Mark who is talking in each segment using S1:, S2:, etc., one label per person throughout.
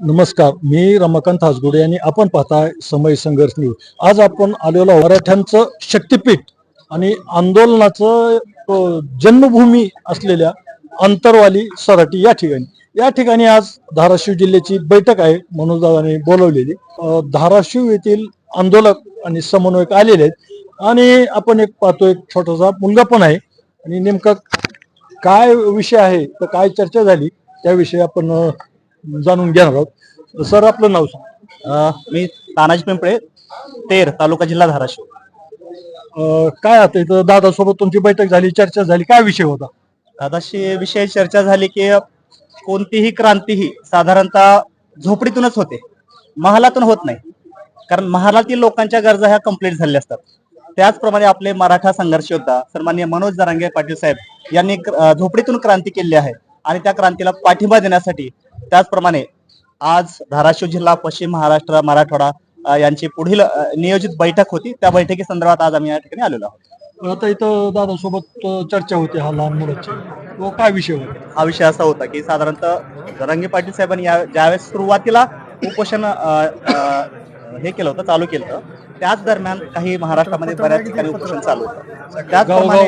S1: नमस्कार मी रमाकांत हासगुडे आणि आपण पाहताय समय संघर्ष न्यूज. आज आपण आलेलो मराठ्यांचं शक्तिपीठ आणि आंदोलनाचं जन्मभूमी असलेल्या अंतरवाली सराटी या ठिकाणी. या ठिकाणी आज धाराशिव जिल्ह्याची बैठक आहे मनोजदादांनी बोलवलेली. धाराशिव येथील आंदोलक आणि समन्वयक आलेले आहेत. आणि आपण एक पाहतो एक छोटासा मुलगा पण आहे. आणि नेमका काय विषय आहे तर काय चर्चा झाली त्याविषयी आपण जाणून घेणार आहोत. सर आपलं नाव सांग.
S2: अ, मी तानाजी पिंपळे तेर तालुका जिल्हा धाराशिव.
S1: अ, काय आता इथं दादासोबत तुमची बैठक झाली चर्चा झाली काय विषय होता?
S2: दादाशी विषय चर्चा झाली की कोणतीही क्रांती ही साधारणतः झोपडीतूनच होते. महालातून होत नाही. कारण महालातील लोकांच्या गरजा ह्या कंप्लीट झालेल्या असतात. त्याचप्रमाणे आपले मराठा संघर्ष योद्धा सन्मान्य मनोज जरांगे पाटील साहेब यांनी अ, झोपडीतून क्रांती केली आहे. आणि त्या क्रांतीला पाठिंबा देण्यासाठी त्याचप्रमाणे आज धाराशिव जिल्हा पश्चिम महाराष्ट्र मराठवाडा यांची पुढील नियोजित बैठक होती. त्या बैठकी संदर्भात आज आम्ही या ठिकाणी आलेलो आहोत.
S1: आता इथं दादासोबत अ, चर्चा होती हा लहान मुलाची. तो काय विषय होता?
S2: हा विषय असा होता की साधारणतः जरांगे पाटील साहेबांनी या ज्यावेळेस सुरुवातीला उपोषण हे केलं होतं चालू केलं होतं. त्याच दरम्यान काही महाराष्ट्रामध्ये बऱ्याच ठिकाणी उपोषण चालू होतं. त्याचप्रमाणे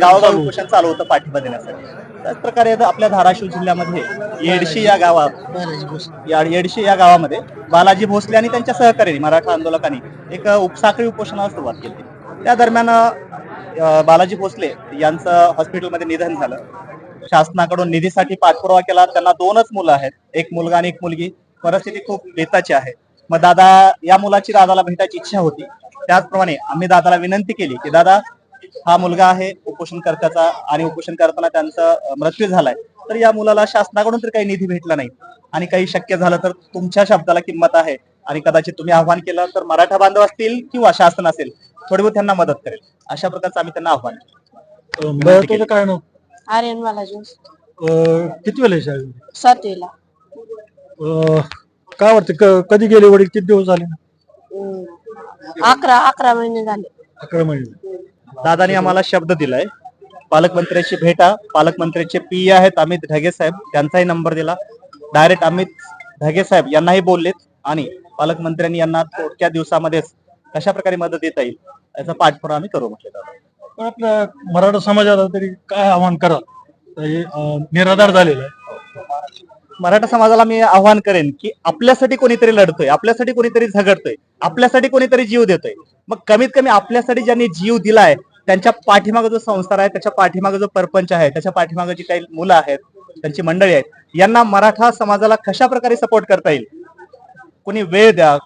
S1: गावोगाव-
S2: उपोषण चालू होतं पाठिंबा देण्यासाठी. त्याच प्रकारे आपल्या धाराशिव जिल्ह्यामध्ये येडशी या गावात येडशी या गावामध्ये बालाजी भोसले आणि त्यांच्या सहकार्याने मराठा आंदोलकांनी एक उपसाखळी उपोषणाला सुरुवात केली. त्या दरम्यान बालाजी भोसले यांचं हॉस्पिटलमध्ये निधन झालं. शासनाकडून निधीसाठी पाठपुरावा केला. त्यांना दोनच मुलं आहेत. एक मुलगा आणि एक मुलगी. परिस्थिती खूप बेताची आहे. मग दादा या मुलाची दादाला भेटायची इच्छा होती. त्याचप्रमाणे आम्ही दादाला विनंती केली की दादा हा मुलगा आहे उपोषणकर्त्याचा आणि उपोषण करताना त्यांचा मृत्यू झालाय. तर या मुलाला शासनाकडून तर काही निधी भेटला नाही. आणि काही शक्य झालं तर तुमच्या शब्दाला किंमत आहे. आणि कदाचित तुम्ही आव्हान केलं तर मराठा बांधव असतील किंवा शासन असेल थोडी बहुत त्यांना मदत करेल. अशा प्रकारचं आम्ही त्यांना आव्हान
S1: बरं तुझं काय नाव?
S3: आर्यन
S1: अ, किती वेळ आहे शाळेत
S3: सातवीला.
S1: अ, काय वाटतं? क- कधी गेले वडील? किती दिवस झाले?
S3: हम्म. अकरा अकरा महिने झाले.
S1: अकरा महिने.
S2: दादानी आम्हाला शब्द दिलाय. पालकमंत्र्याची भेटा पालकमंत्र्याचे पी आहेत अमित ढगे साहेब त्यांचाही नंबर दिला. डायरेक्ट अमित ढगे साहेब यांनाही बोललेत आणि पालकमंत्र्यांनी यांना थोडक्या दिवसामध्येच कशा प्रकारे मदत देता येईल याचा पाठपुरावा आम्ही करू म्हटले दादा.
S1: पण आपल्या मराठा समाजाला तरी काय आव्हान करा तर हे अ, निराधार झालेलं आहे.
S2: मराठा समाजाला मी आव्हान करेन की आपल्यासाठी कोणीतरी लढतोय आपल्यासाठी कोणीतरी झगडतोय आपल्यासाठी कोणीतरी जीव देतोय. मग कमीत कमी आपल्यासाठी ज्यांनी जीव दिलाय त्यांच्या पाठीमागे जो संसार आहे त्याच्या पाठीमागे जो परपंच आहे त्याच्या पाठीमागे जी काही मुलं आहेत त्यांची मंडळी आहेत यांना मराठा समाजाला कशा प्रकारे सपोर्ट करता येईल? कोणी वेळ द्या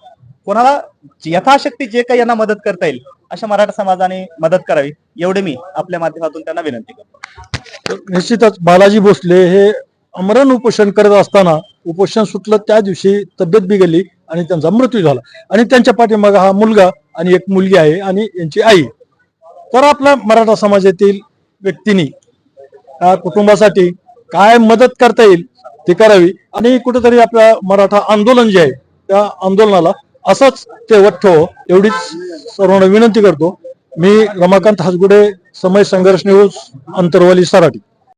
S2: कोणाला यथाशक्ती जे काही यांना मदत करता येईल अशा मराठा समाजाने मदत करावी एवढे मी आपल्या माध्यमातून त्यांना विनंती करतो.
S1: निश्चितच बालाजी भोसले हे अमरण उपोषण करत असताना उपोषण सुटलं त्या दिवशी तब्येत बिघडली आणि त्यांचा मृत्यू झाला. आणि त्यांच्या पाठीमाग हा मुलगा आणि एक मुलगी आहे आणि यांची आई. तर आपल्या मराठा समाजातील व्यक्तींनी त्या कुटुंबासाठी काय मदत करता येईल ती करावी आणि कुठेतरी आपल्या मराठा आंदोलन जे आहे त्या आंदोलनाला असंच ते वठ्ठो एवढीच सर्वांना विनंती करतो. मी रमाकांत हासगुडे समय संघर्ष न्यूज अंतरवाली सराटी.